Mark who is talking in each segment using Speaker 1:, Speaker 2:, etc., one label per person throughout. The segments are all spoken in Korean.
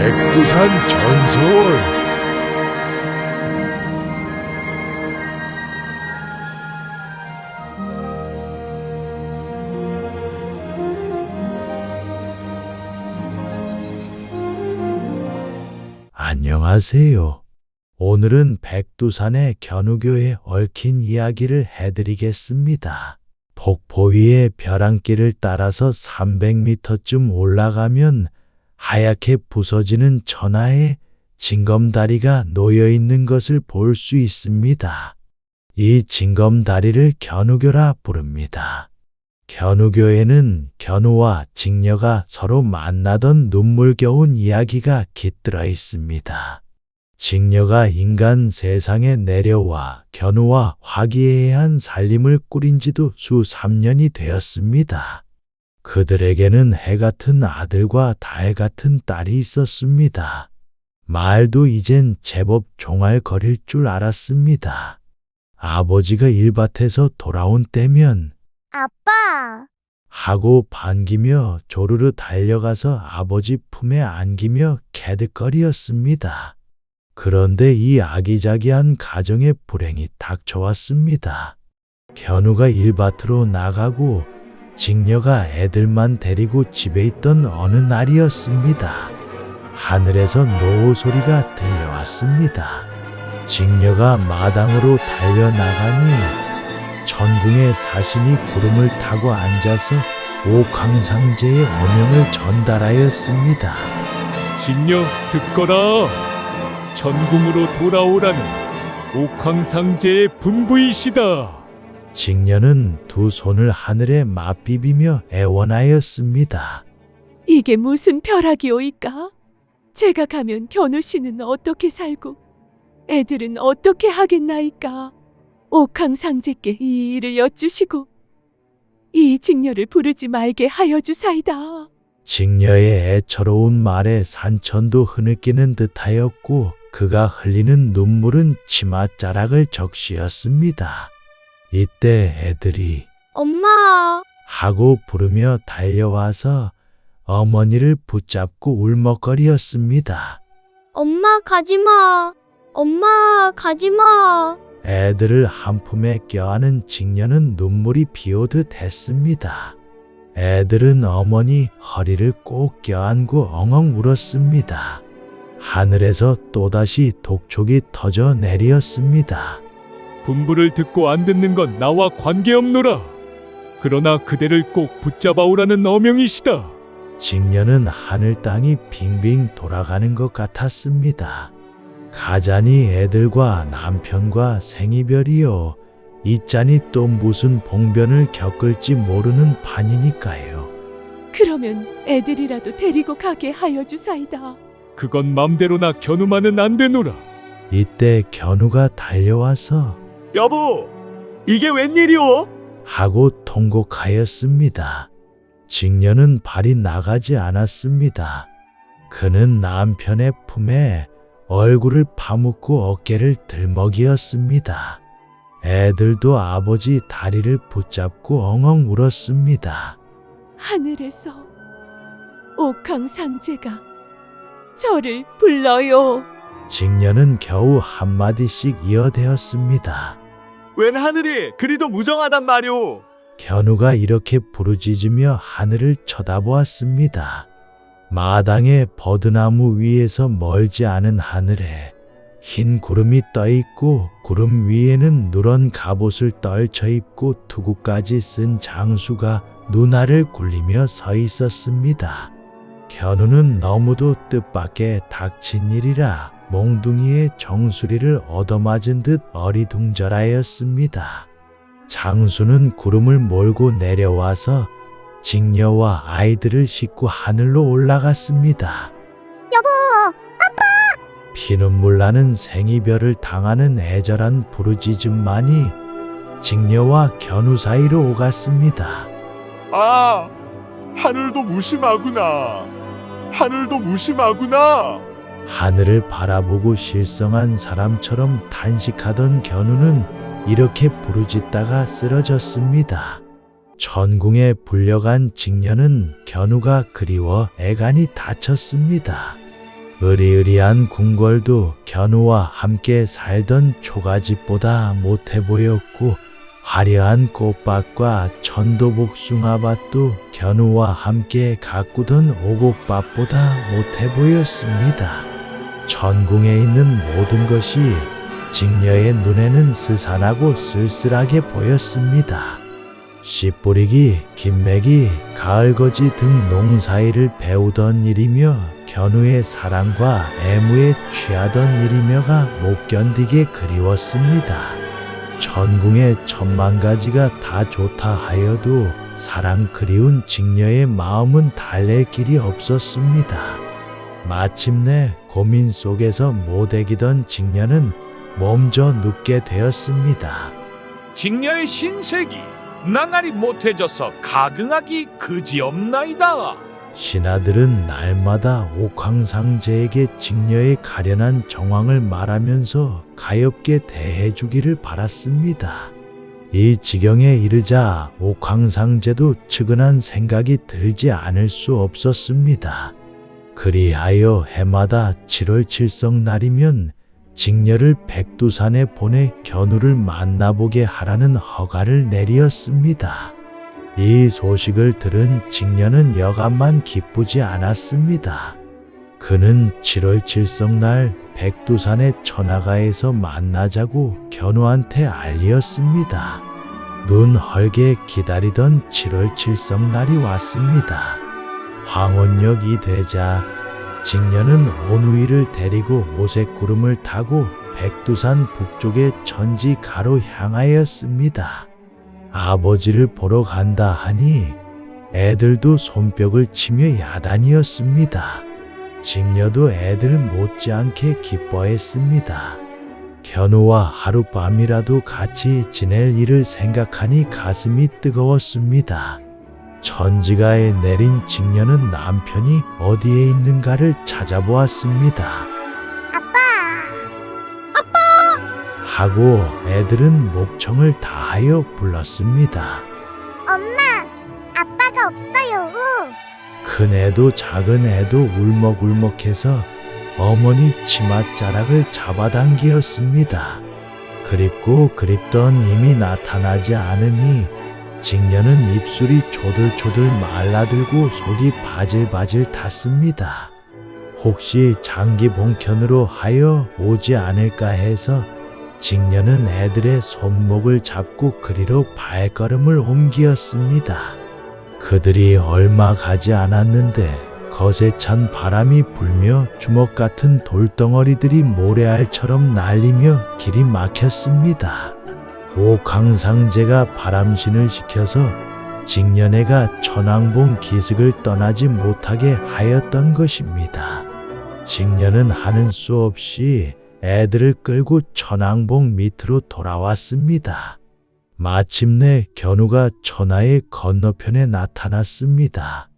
Speaker 1: 백두산 전설. 안녕하세요. 오늘은 백두산의 견우교에 얽힌 이야기를 해드리겠습니다. 폭포 위의 벼랑길을 따라서 300m쯤 올라가면 하얗게 부서지는 천하의 징검다리가 놓여 있는 것을 볼 수 있습니다. 이 징검다리를 견우교라 부릅니다. 견우교에는 견우와 직녀가 서로 만나던 눈물겨운 이야기가 깃들어 있습니다. 직녀가 인간 세상에 내려와 견우와 화기애애한 살림을 꾸린 지도 수삼 년이 되었습니다. 그들에게는 해 같은 아들과 달 같은 딸이 있었습니다. 말도 이젠 제법 종알거릴 줄 알았습니다. 아버지가 일밭에서 돌아온 때면
Speaker 2: 아빠,
Speaker 1: 하고 반기며 조르르 달려가서 아버지 품에 안기며 캐득거리었습니다. 그런데 이 아기자기한 가정에 불행이 닥쳐왔습니다. 견우가 일밭으로 나가고 직녀가 애들만 데리고 집에 있던 어느 날이었습니다. 하늘에서 노호 소리가 들려왔습니다. 직녀가 마당으로 달려나가니 천궁의 사신이 구름을 타고 앉아서 옥황상제의 어명을 전달하였습니다.
Speaker 3: 직녀 듣거라. 전궁으로 돌아오라는 옥황상제의 분부이시다.
Speaker 1: 직녀는 두 손을 하늘에 맞비비며 애원하였습니다.
Speaker 4: 이게 무슨 벼락이오이까? 제가 가면 견우 씨는 어떻게 살고 애들은 어떻게 하겠나이까? 옥황 상제께 이 일을 여쭈시고 이 직녀를 부르지 말게 하여 주사이다.
Speaker 1: 직녀의 애처로운 말에 산천도 흐느끼는 듯하였고 그가 흘리는 눈물은 치맛자락을 적시었습니다. 이때 애들이
Speaker 2: 엄마,
Speaker 1: 하고 부르며 달려와서 어머니를 붙잡고 울먹거리었습니다.
Speaker 2: 엄마 가지마. 엄마 가지마.
Speaker 1: 애들을 한 품에 껴안은 직녀는 눈물이 비오듯 했습니다. 애들은 어머니 허리를 꼭 껴안고 엉엉 울었습니다. 하늘에서 또다시 독촉이 터져 내리었습니다.
Speaker 3: 분부를 듣고 안 듣는 건 나와 관계없노라. 그러나 그대를 꼭 붙잡아오라는 어명이시다.
Speaker 1: 직녀는 하늘 땅이 빙빙 돌아가는 것 같았습니다. 가자니 애들과 남편과 생이별이요. 이 짠이 또 무슨 봉변을 겪을지 모르는 판이니까요.
Speaker 4: 그러면 애들이라도 데리고 가게 하여 주사이다.
Speaker 3: 그건 맘대로나 견우만은 안 되노라.
Speaker 1: 이때 견우가 달려와서
Speaker 5: 여보, 이게 웬일이오?
Speaker 1: 하고 통곡하였습니다. 직녀는 발이 나가지 않았습니다. 그는 남편의 품에 얼굴을 파묻고 어깨를 들먹이었습니다. 애들도 아버지 다리를 붙잡고 엉엉 울었습니다.
Speaker 4: 하늘에서 옥황상제가 저를 불러요.
Speaker 1: 직녀는 겨우 한마디씩 이어대었습니다.
Speaker 5: 웬 하늘이 그리도 무정하단 말이오?
Speaker 1: 견우가 이렇게 부르짖으며 하늘을 쳐다보았습니다. 마당의 버드나무 위에서 멀지 않은 하늘에 흰 구름이 떠 있고 구름 위에는 누런 갑옷을 떨쳐 입고 투구까지 쓴 장수가 눈알을 굴리며 서 있었습니다. 견우는 너무도 뜻밖의 닥친 일이라 몽둥이의 정수리를 얻어맞은 듯 어리둥절하였습니다. 장수는 구름을 몰고 내려와서 직녀와 아이들을 싣고 하늘로 올라갔습니다.
Speaker 2: 여보,
Speaker 1: 피눈물 나는 생이별을 당하는 애절한 부르짖음만이 직녀와 견우 사이로 오갔습니다.
Speaker 5: 아, 하늘도 무심하구나. 하늘도 무심하구나.
Speaker 1: 하늘을 바라보고 실성한 사람처럼 탄식하던 견우는 이렇게 부르짖다가 쓰러졌습니다. 천궁에 불려간 직녀는 견우가 그리워 애간이 다쳤습니다. 으리으리한 궁궐도 견우와 함께 살던 초가집보다 못해 보였고 화려한 꽃밭과 천도복숭아밭도 견우와 함께 가꾸던 오곡밭보다 못해 보였습니다. 전궁에 있는 모든 것이 직녀의 눈에는 스산하고 쓸쓸하게 보였습니다. 씨 뿌리기, 김매기, 가을거지 등 농사일을 배우던 일이며 견우의 사랑과 애무에 취하던 일이며가 못 견디게 그리웠습니다. 전궁의 천만 가지가 다 좋다 하여도 사랑 그리운 직녀의 마음은 달랠 길이 없었습니다. 마침내 고민 속에서 못 애기던 직녀는 몸져 눕게 되었습니다.
Speaker 3: 직녀의 신세기 나날이 못해져서 가긍하기 그지없나이다.
Speaker 1: 신하들은 날마다 옥황상제에게 직녀의 가련한 정황을 말하면서 가엾게 대해주기를 바랐습니다. 이 지경에 이르자 옥황상제도 측은한 생각이 들지 않을 수 없었습니다. 그리하여 해마다 7월 칠성 날이면 직녀를 백두산에 보내 견우를 만나보게 하라는 허가를 내리었습니다. 이 소식을 들은 직녀는 여간만 기쁘지 않았습니다. 그는 7월 칠성날 백두산의 천하가에서 만나자고 견우한테 알리었습니다. 눈 헐게 기다리던 7월 칠성날이 왔습니다. 황혼역이 되자 직녀는 온우이를 데리고 오색 구름을 타고 백두산 북쪽의 천지가로 향하였습니다. 아버지를 보러 간다 하니 애들도 손뼉을 치며 야단이었습니다. 직녀도 애들 못지않게 기뻐했습니다. 견우와 하룻밤이라도 같이 지낼 일을 생각하니 가슴이 뜨거웠습니다. 천지가에 내린 직녀는 남편이 어디에 있는가를 찾아보았습니다. 하고 애들은 목청을 다하여 불렀습니다.
Speaker 2: 엄마, 아빠가 없어요.
Speaker 1: 큰 애도 작은 애도 울먹울먹해서 어머니 치맛자락을 잡아당기었습니다. 그립고 그립던 힘이 나타나지 않으니 직녀는 입술이 조들조들 말라들고 속이 바질바질 탔습니다. 혹시 장기 봉편으로 하여 오지 않을까 해서 직녀는 애들의 손목을 잡고 그리로 발걸음을 옮기었습니다. 그들이 얼마 가지 않았는데 거세 찬 바람이 불며 주먹 같은 돌덩어리들이 모래알처럼 날리며 길이 막혔습니다. 옥황상제가 바람신을 시켜서 직년애가 천왕봉 기슭을 떠나지 못하게 하였던 것입니다. 직년은 하는 수 없이 애들을 끌고 천왕봉 밑으로 돌아왔습니다. 마침내 견우가 천하의 건너편에 나타났습니다.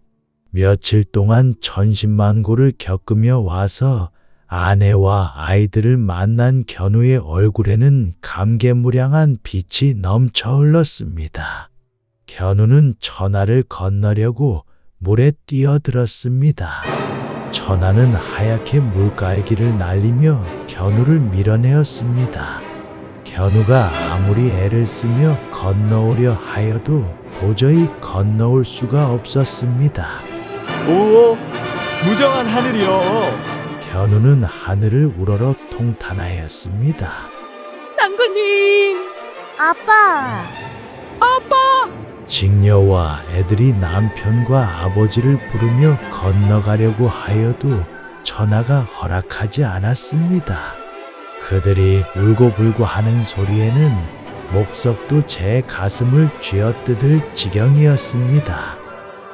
Speaker 1: 며칠 동안 천신만고를 겪으며 와서 아내와 아이들을 만난 견우의 얼굴에는 감개무량한 빛이 넘쳐 흘렀습니다. 견우는 천하를 건너려고 물에 뛰어들었습니다. 천하는 하얗게 물갈기를 날리며 견우를 밀어내었습니다. 견우가 아무리 애를 쓰며 건너오려 하여도 도저히 건너올 수가 없었습니다.
Speaker 5: 오, 무정한 하늘이여.
Speaker 1: 견우는 하늘을 우러러 통탄하였습니다.
Speaker 4: 낭군님,
Speaker 2: 아빠,
Speaker 1: 직녀와 애들이 남편과 아버지를 부르며 건너가려고 하여도 천하가 허락하지 않았습니다. 그들이 울고불고 하는 소리에는 목석도 제 가슴을 쥐어뜯을 지경이었습니다.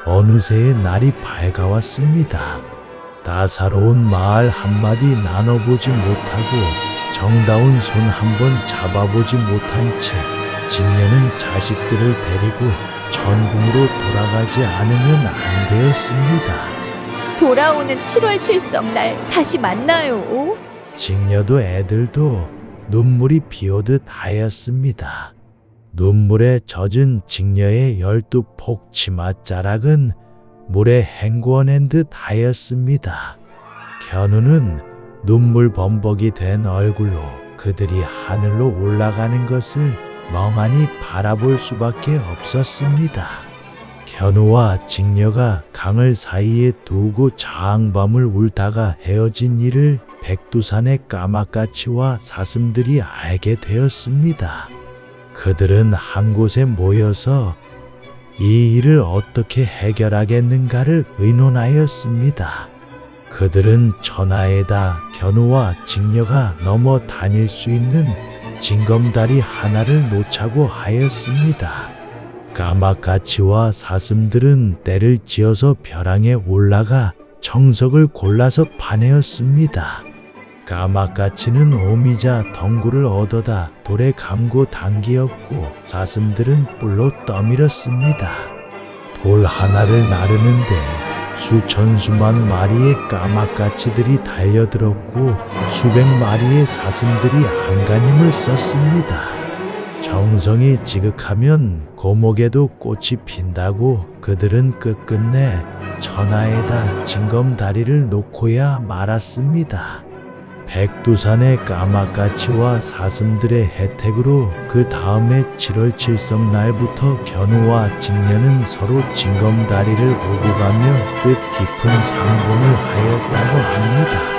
Speaker 1: 어느새 날이 밝아왔습니다. 따사로운 말 한마디 나눠보지 못하고 정다운 손 한번 잡아보지 못한 채 직녀는 자식들을 데리고 전궁으로 돌아가지 않으면 안 되었습니다.
Speaker 4: 돌아오는 7월 칠성날 다시 만나요.
Speaker 1: 직녀도 애들도 눈물이 비오듯 하였습니다. 눈물에 젖은 직녀의 열두 폭 치맛자락은 물에 헹구어낸 듯 하였습니다. 견우는 눈물 범벅이 된 얼굴로 그들이 하늘로 올라가는 것을 멍하니 바라볼 수밖에 없었습니다. 견우와 직녀가 강을 사이에 두고 장밤을 울다가 헤어진 일을 백두산의 까마까치와 사슴들이 알게 되었습니다. 그들은 한 곳에 모여서 이 일을 어떻게 해결하겠는가를 의논하였습니다. 그들은 천하에다 견우와 직녀가 넘어 다닐 수 있는 징검다리 하나를 놓자고 하였습니다. 까마까치와 사슴들은 때를 지어서 벼랑에 올라가 청석을 골라서 파내었습니다. 까마까치는 오미자 덩굴을 얻어다 돌에 감고 당기었고 사슴들은 뿔로 떠밀었습니다. 돌 하나를 나르는데 수천 수만 마리의 까마까치들이 달려들었고 수백 마리의 사슴들이 안간힘을 썼습니다. 정성이 지극하면 고목에도 꽃이 핀다고 그들은 끝끝내 천하에다 징검다리를 놓고야 말았습니다. 백두산의 까마까치와 사슴들의 혜택으로 그 다음에 7월 칠성 날부터 견우와 직녀는 서로 징검다리를 오고 가며 뜻 깊은 상봉을 하였다고 합니다.